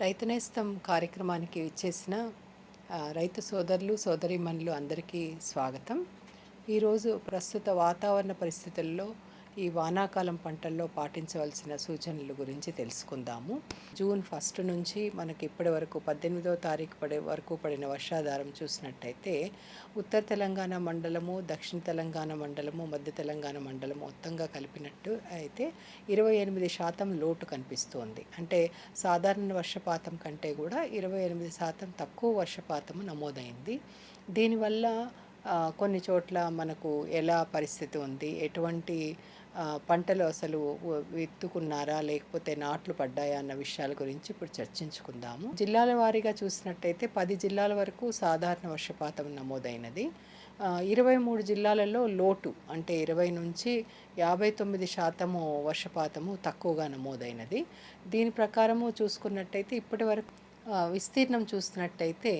రైతునేస్తం కార్యక్రమానికి ఇచ్చేసిన రైతు సోదరులు సోదరీమణులు అందరికీ స్వాగతం. ఈరోజు ప్రస్తుత వాతావరణ పరిస్థితుల్లో ఈ వానాకాలం పంటల్లో పాటించవలసిన సూచనల గురించి తెలుసుకుందాము. జూన్ ఫస్ట్ నుంచి మనకి ఇప్పటి వరకు పద్దెనిమిదవ తారీఖు పడే వరకు పడిన వర్షాధారం చూసినట్టయితే ఉత్తర తెలంగాణ మండలము దక్షిణ తెలంగాణ మండలము మధ్య తెలంగాణ మండలం మొత్తంగా కలిపినట్టు అయితే ఇరవై ఎనిమిది శాతం లోటు కనిపిస్తోంది. అంటే సాధారణ వర్షపాతం కంటే కూడా ఇరవై ఎనిమిది శాతం తక్కువ వర్షపాతము నమోదైంది. దీనివల్ల కొన్ని చోట్ల మనకు ఎలా పరిస్థితి ఉంది? ఎటువంటి పంటలు అసలు విత్తుకున్నారా లేకపోతే నాట్లు పడ్డాయా అన్న విషయాల గురించి ఇప్పుడు చర్చించుకుందాము. జిల్లాల వారీగా చూసినట్టయితే పది జిల్లాల వరకు సాధారణ వర్షపాతం నమోదైనది. ఇరవై మూడు జిల్లాలలో లోటు అంటే ఇరవై నుంచి యాభై తొమ్మిది శాతము వర్షపాతము తక్కువగా నమోదైనది. దీని ప్రకారము చూసుకున్నట్టయితే ఇప్పటి వరకు విస్తీర్ణం చూసినట్టయితే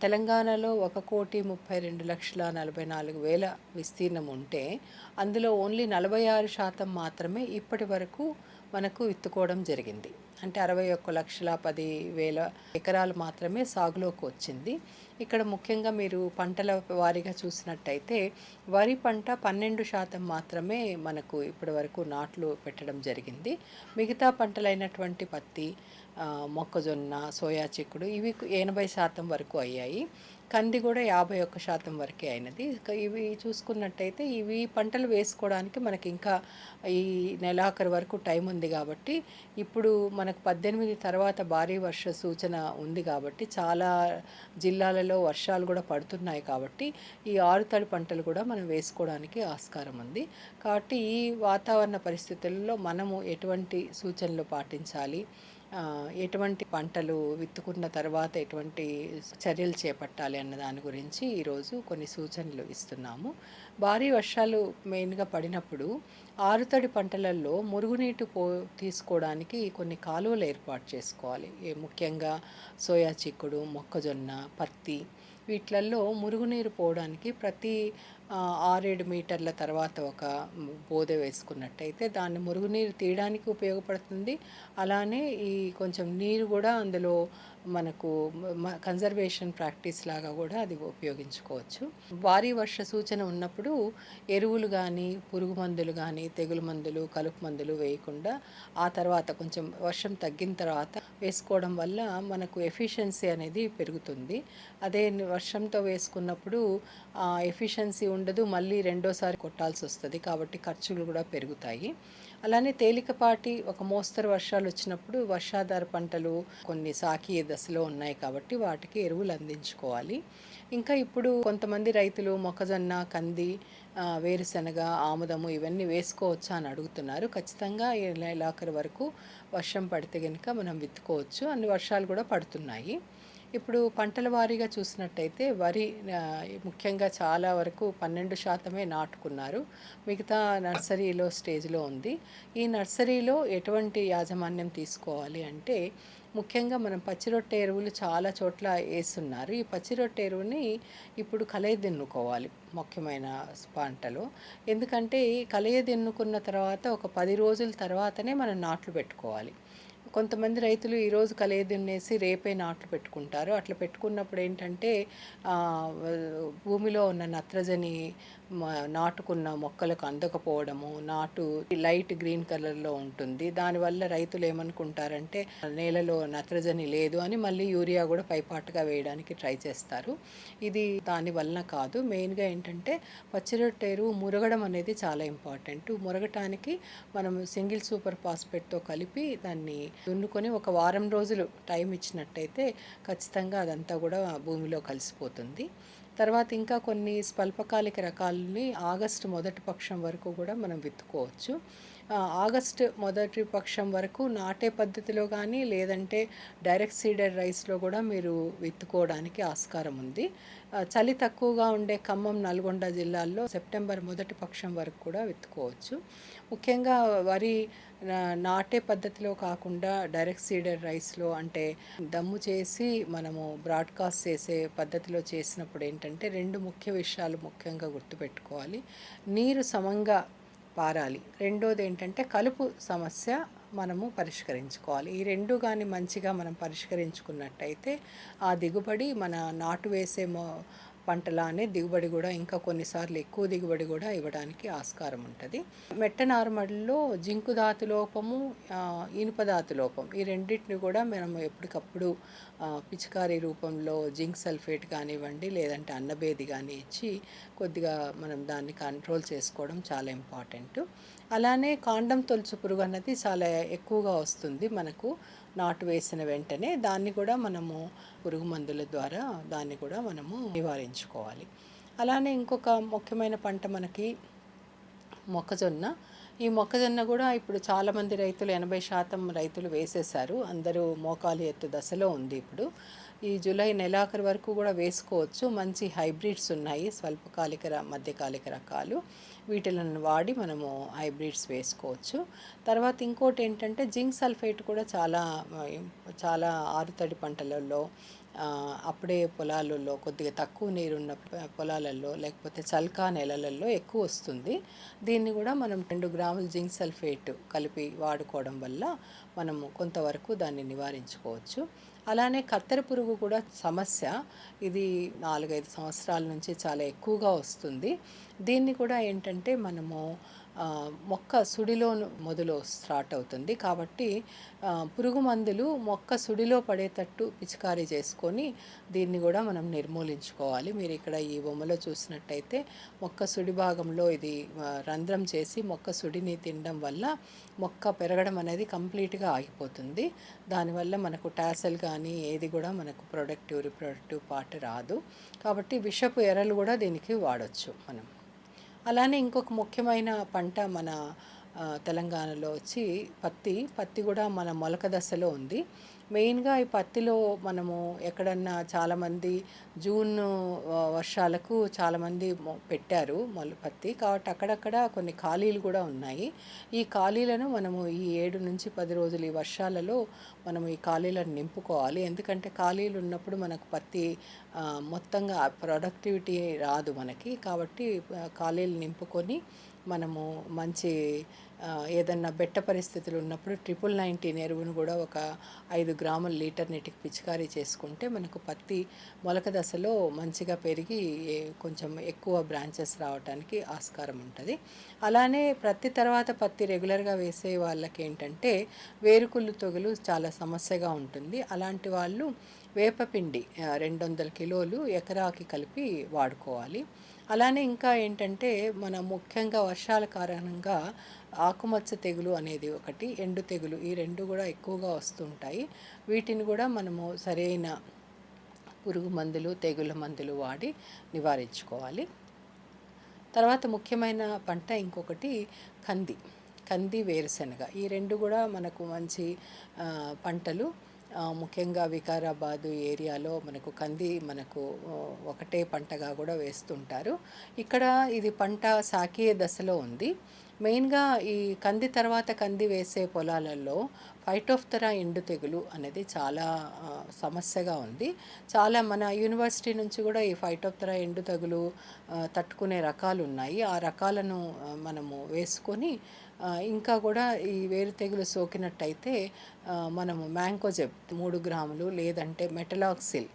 తెలంగాణలో ఒక కోటి ముప్పై రెండు లక్షల నలభై నాలుగు వేల విస్తీర్ణం ఉంటే అందులో ఓన్లీ నలభై ఆరు శాతం మాత్రమే ఇప్పటి వరకు మనకు విత్తుకోవడం జరిగింది. అంటే అరవై ఒక్క లక్షల పది వేల ఎకరాలు మాత్రమే సాగులోకి వచ్చింది. ఇక్కడ ముఖ్యంగా మీరు పంటల వారీగా చూసినట్టయితే వరి పంట పన్నెండు శాతం మాత్రమే మనకు ఇప్పటి వరకు నాట్లు పెట్టడం జరిగింది. మిగతా పంటలైనటువంటి పత్తి మొక్కజొన్న సోయా చిక్కుడు ఇవి ఎనభై శాతం వరకు అయ్యాయి. కంది కూడా యాభై ఒక్క శాతం వరకే అయినది. ఇవి చూసుకున్నట్టయితే ఇవి పంటలు వేసుకోవడానికి మనకి ఇంకా ఈ నెలాఖరు వరకు టైం ఉంది కాబట్టి ఇప్పుడు మనకు పద్దెనిమిది తర్వాత భారీ వర్ష సూచన ఉంది కాబట్టి చాలా జిల్లాలలో వర్షాలు కూడా పడుతున్నాయి కాబట్టి ఈ ఆరుతడి పంటలు కూడా మనం వేసుకోవడానికి ఆస్కారం ఉంది. కాబట్టి ఈ వాతావరణ పరిస్థితుల్లో మనము ఎటువంటి సూచనలు పాటించాలి? ఎటువంటి పంటలు విత్తుకున్న తర్వాత ఎటువంటి చర్యలు చేపట్టాలి అన్న దాని గురించి ఈరోజు కొన్ని సూచనలు ఇస్తున్నాము. భారీ వర్షాలు మెయిన్గా పడినప్పుడు ఆరుతడి పంటలలో మురుగునీటి పో తీసుకోవడానికి కొన్ని కాలువలు ఏర్పాటు చేసుకోవాలి. ముఖ్యంగా సోయా చిక్కుడు మొక్కజొన్న పత్తి వీటిలలో మురుగునీరు పోవడానికి ప్రతి ఆరేడు మీటర్ల తర్వాత ఒక బోధ బోదె వేసుకున్నట్టయితే దాన్ని మురుగునీరు తీయడానికి ఉపయోగపడుతుంది. అలానే ఈ కొంచెం నీరు కూడా అందులో మనకు కన్జర్వేషన్ ప్రాక్టీస్ లాగా కూడా అది ఉపయోగించుకోవచ్చు. భారీ వర్ష సూచన ఉన్నప్పుడు ఎరువులు కానీ పురుగు మందులు కానీ తెగులు మందులు కలుపు మందులు వేయకుండా ఆ తర్వాత కొంచెం వర్షం తగ్గిన తర్వాత వేసుకోవడం వల్ల మనకు ఎఫిషియన్సీ అనేది పెరుగుతుంది. అదే వర్షంతో వేసుకున్నప్పుడు ఎఫిషియన్సీ ఉండదు మళ్ళీ రెండోసారి కొట్టాల్సి వస్తుంది కాబట్టి ఖర్చులు కూడా పెరుగుతాయి. అలానే తేలికపాటి ఒక మోస్తరు వర్షాలు వచ్చినప్పుడు వర్షాధార పంటలు కొన్ని సాకి దశలో ఉన్నాయి కాబట్టి వాటికి ఎరువులు అందించుకోవాలి. ఇంకా ఇప్పుడు కొంతమంది రైతులు మొక్కజొన్న కంది వేరుశనగ ఆముదము ఇవన్నీ వేసుకోవచ్చా అని అడుగుతున్నారు. ఖచ్చితంగా ఈ నెలాఖరు వరకు వర్షం పడితే కనుక మనం విత్తుకోవచ్చు. అన్ని వర్షాలు కూడా పడుతున్నాయి. ఇప్పుడు పంటల వారీగా చూసినట్టయితే వరి ముఖ్యంగా చాలా వరకు పన్నెండు శాతమే నాటుకున్నారు. మిగతా నర్సరీలో స్టేజ్లో ఉంది. ఈ నర్సరీలో ఎటువంటి యాజమాన్యం తీసుకోవాలి అంటే ముఖ్యంగా మనం పచ్చిరొట్టె ఎరువులు చాలా చోట్ల వేస్తున్నారు ఈ పచ్చిరొట్టె ఎరువుని ఇప్పుడు కలయదిన్నుకోవాలి ముఖ్యమైన పంటలో. ఎందుకంటే ఈ కలయదిన్నుకున్న తర్వాత ఒక పది రోజుల తర్వాతనే మనం నాట్లు పెట్టుకోవాలి. కొంతమంది రైతులు ఈరోజు కలయి దున్నేసి రేపే నాట్లు పెట్టుకుంటారు. అట్లా పెట్టుకున్నప్పుడు ఏంటంటే భూమిలో ఉన్న నత్రజని నాటుకున్న మొక్కలకు అందకపోవడము నాటు లైట్ గ్రీన్ కలర్లో ఉంటుంది. దానివల్ల రైతులు ఏమనుకుంటారంటే నేలలో నత్రజని లేదు అని మళ్ళీ యూరియా కూడా పైపాటుగా వేయడానికి ట్రై చేస్తారు. ఇది దాని వలన కాదు. మెయిన్గా ఏంటంటే పచ్చిరొట్టె ఎరువు మురగడం అనేది చాలా ఇంపార్టెంట్. మురగటానికి మనం సింగిల్ సూపర్ ఫాస్ఫేట్తో కలిపి దాన్ని దున్నుకొని ఒక వారం రోజులు టైం ఇచ్చినట్టయితే ఖచ్చితంగా అదంతా కూడా భూమిలో కలిసిపోతుంది. తర్వాత ఇంకా కొన్ని స్వల్పకాలిక రకాలని ఆగస్టు మొదటి పక్షం వరకు కూడా మనం విత్తుకోవచ్చు. ఆగస్టు మొదటి పక్షం వరకు నాటే పద్ధతిలో కానీ లేదంటే డైరెక్ట్ సీడెడ్ రైస్లో కూడా మీరు విత్తుకోవడానికి ఆస్కారం ఉంది. చలి తక్కువగా ఉండే ఖమ్మం నల్గొండ జిల్లాల్లో సెప్టెంబర్ మొదటి పక్షం వరకు కూడా విత్తుకోవచ్చు. ముఖ్యంగా వరి నా- నాటే పద్ధతిలో కాకుండా డైరెక్ట్ సీడెడ్ రైస్లో అంటే దమ్ము చేసి మనము బ్రాడ్కాస్ట్ చేసే పద్ధతిలో చేసినప్పుడు ఏంటంటే రెండు ముఖ్య విషయాలు ముఖ్యంగా గుర్తుపెట్టుకోవాలి. నీరు సమంగా పారాలి. రెండోది ఏంటంటే కలుపు సమస్య మనము పరిష్కరించుకోవాలి. ఈ రెండు కానీ మంచిగా మనం పరిష్కరించుకున్నట్టయితే ఆ దిగుబడి మన నాటు వేసే మో పంటలానే దిగుబడి కూడా ఇంకా కొన్నిసార్లు ఎక్కువ దిగుబడి కూడా ఇవ్వడానికి ఆస్కారం ఉంటుంది. మెట్ట నారుమడిలో జింకు ధాతు లోపము ఇనుప ధాతు లోపం ఈ రెండింటిని కూడా మనం ఎప్పటికప్పుడు పిచికారీ రూపంలో జింక్ సల్ఫేట్ కానివ్వండి లేదంటే అన్నబేది కానీ ఇచ్చి కొద్దిగా మనం దాన్ని కంట్రోల్ చేసుకోవడం చాలా ఇంపార్టెంట్. అలానే కాండం తొలుచు పురుగు అన్నది చాలా ఎక్కువగా వస్తుంది మనకు. నాటు వేసిన వెంటనే దాన్ని కూడా మనము పురుగు మందుల ద్వారా దాన్ని కూడా మనము నివారించుకోవాలి. అలానే ఇంకొక ముఖ్యమైన పంట మనకి మొక్కజొన్న. ఈ మొక్కజొన్న కూడా ఇప్పుడు చాలామంది రైతులు ఎనభై శాతం రైతులు వేసేశారు. అందరూ మోకాలు ఎత్తు దశలో ఉంది ఇప్పుడు. ఈ జూలై నెలాఖరు వరకు కూడా వేసుకోవచ్చు. మంచి హైబ్రిడ్స్ ఉన్నాయి. స్వల్పకాలిక మధ్యకాలిక రకాలు. వీటిలను వాడి మనము హైబ్రిడ్స్ వేసుకోవచ్చు. తర్వాత ఇంకోటి ఏంటంటే జింక్ సల్ఫేట్ కూడా చాలా చాలా ఆరుతడి పంటలలో అప్పుడే పొలాలలో కొద్దిగా తక్కువ నీరున్న పొలాలలో లేకపోతే చల్కా నెలలలో ఎక్కువ వస్తుంది. దీన్ని కూడా మనం రెండు గ్రాములు జింక్ సల్ఫేట్ కలిపి వాడుకోవడం వల్ల మనము కొంతవరకు దాన్ని నివారించుకోవచ్చు. అలానే కత్తెర పురుగు కూడా సమస్య. ఇది నాలుగైదు సంవత్సరాల నుంచి చాలా ఎక్కువగా వస్తుంది. దీన్ని కూడా ఏంటంటే మనము మొక్క సుడిలో మొదలు స్టార్ట్ అవుతుంది. కాబట్టి పురుగు మందులు మొక్క సుడిలో పడేటట్టు పిచికారీ చేసుకొని దీన్ని కూడా మనం నిర్మూలించుకోవాలి. మీరు ఇక్కడ ఈ బొమ్మలో చూసినట్టయితే మొక్క సుడి భాగంలో ఇది రంధ్రం చేసి మొక్క సుడిని తినడం వల్ల మొక్క పెరగడం అనేది కంప్లీట్గా ఆగిపోతుంది. దానివల్ల మనకు టాసల్ కానీ ఏది కూడా మనకు ప్రొడక్టివ్ రిప్రొడక్టివ్ పార్ట్ రాదు. కాబట్టి విషపు ఎరలు కూడా దీనికి వాడచ్చు మనం. అలానే ఇంకొక ముఖ్యమైన పంట మన తెలంగాణలో వచ్చి పత్తి. పత్తి కూడా మన మొలక దశలో ఉంది. మెయిన్గా ఈ పత్తిలో మనము ఎక్కడన్నా చాలామంది జూన్ వర్షాలకు చాలామంది పెట్టారు మొల పత్తి. కాబట్టి అక్కడక్కడ కొన్ని ఖాళీలు కూడా ఉన్నాయి. ఈ ఖాళీలను మనము ఈ ఏడు నుంచి పది రోజులు ఈ వర్షాలలో మనము ఈ ఖాళీలను నింపుకోవాలి. ఎందుకంటే ఖాళీలు ఉన్నప్పుడు మనకు పత్తి మొత్తంగా ప్రొడక్టివిటీ రాదు మనకి. కాబట్టి ఖాళీలు నింపుకొని మనము మంచి ఏదన్నా బెట్ట పరిస్థితులు ఉన్నప్పుడు ట్రిపుల్ నైన్టీన్ ఎరువును కూడా ఒక ఐదు గ్రాముల లీటర్ నీటికి పిచికారీ చేసుకుంటే మనకు పత్తి మొలక దశలో మంచిగా పెరిగి కొంచెం ఎక్కువ బ్రాంచెస్ రావడానికి ఆస్కారం ఉంటుంది. అలానే ప్రతి తర్వాత పత్తి రెగ్యులర్గా వేసే వాళ్ళకి ఏంటంటే వేరుకుళ్ళు తొగులు చాలా సమస్యగా ఉంటుంది. అలాంటి వాళ్ళు వేపపిండి రెండు వందల కిలోలు ఎకరాకి కలిపి వాడుకోవాలి. అలానే ఇంకా ఏంటంటే మన ముఖ్యంగా వర్షాల కారణంగా ఆకుమచ్చ తెగులు అనేది ఒకటి ఎండు తెగులు ఈ రెండు కూడా ఎక్కువగా వస్తుంటాయి. వీటిని కూడా మనము సరైన పురుగు మందులు తెగుల మందులు వాడి నివారించుకోవాలి. తర్వాత ముఖ్యమైన పంట ఇంకొకటి కంది కంది వేరుశనగ. ఈ రెండు కూడా మనకు మంచి పంటలు. ముఖ్యంగా వికారాబాదు ఏరియాలో మనకు కంది మనకు ఒకటే పంటగా కూడా వేస్తుంటారు. ఇక్కడ ఇది పంట సాకియే దశలో ఉంది. మెయిన్గా ఈ కంది తర్వాత కంది వేసే పొలాలలో ఫైటోఫ్తరా ఎండు తెగులు అనేది చాలా సమస్యగా ఉంది. చాలా మన యూనివర్సిటీ నుంచి కూడా ఈ ఫైటోఫ్తరా ఎండు తెగులు తట్టుకునే రకాలు ఉన్నాయి. ఆ రకాలను మనము వేసుకొని ఇంకా కూడా ఈ వేరు తెగులు సోకినట్టయితే మనము మ్యాంకోజెబ్ మూడు గ్రాములు లేదంటే మెటలాక్సిల్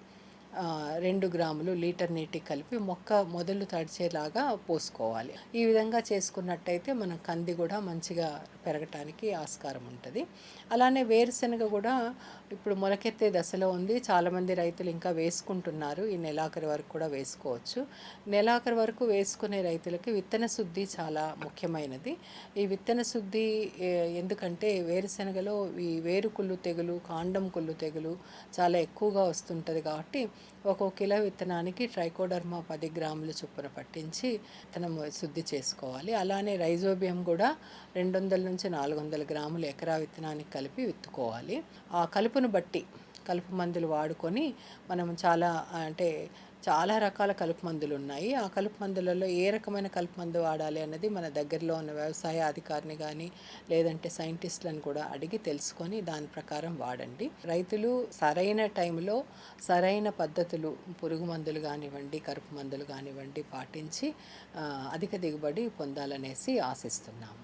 రెండు గ్రాములు లీటర్ నీటికి కలిపి మొక్క మొదలు తడిచేలాగా పోసుకోవాలి. ఈ విధంగా చేసుకున్నట్టయితే మన కంది కూడా మంచిగా పెరగటానికి ఆస్కారం ఉంటుంది. అలానే వేరుశనగ కూడా ఇప్పుడు మొలకెత్తే దశలో ఉంది. చాలామంది రైతులు ఇంకా వేసుకుంటున్నారు. ఈ నెలాఖరు వరకు కూడా వేసుకోవచ్చు. నెలాఖరు వరకు వేసుకునే రైతులకి విత్తన శుద్ధి చాలా ముఖ్యమైనది. ఈ విత్తన శుద్ధి ఎందుకంటే వేరుశనగలో ఈ వేరు కుళ్ళు తెగులు కాండం కుళ్ళు తెగులు చాలా ఎక్కువగా వస్తుంటుంది కాబట్టి ఒక్కొక్క కిలో విత్తనానికి ట్రైకోడర్మా పది గ్రాముల చొప్పున పట్టించి విత్తనం శుద్ధి చేసుకోవాలి. అలానే రైజోబియం కూడా రెండు వందల నుంచి నాలుగు వందల గ్రాములు ఎకరా విత్తనానికి కలిపి విత్తుకోవాలి. ఆ కలుపును బట్టి కలుపు మందులు వాడుకొని మనం చాలా అంటే చాలా రకాల కలుపు మందులు ఉన్నాయి. ఆ కలుపు మందులలో ఏ రకమైన కలుపు మందు వాడాలి అన్నది మన దగ్గరలో ఉన్న వ్యవసాయ అధికారిని కానీ లేదంటే సైంటిస్టులను కూడా అడిగి తెలుసుకొని దాని ప్రకారం వాడండి. రైతులు సరైన టైంలో సరైన పద్ధతులు పురుగు మందులు కానివ్వండి కలుపు మందులు కానివ్వండి పాటించి అధిక దిగుబడి పొందాలనేసి ఆశిస్తున్నాము.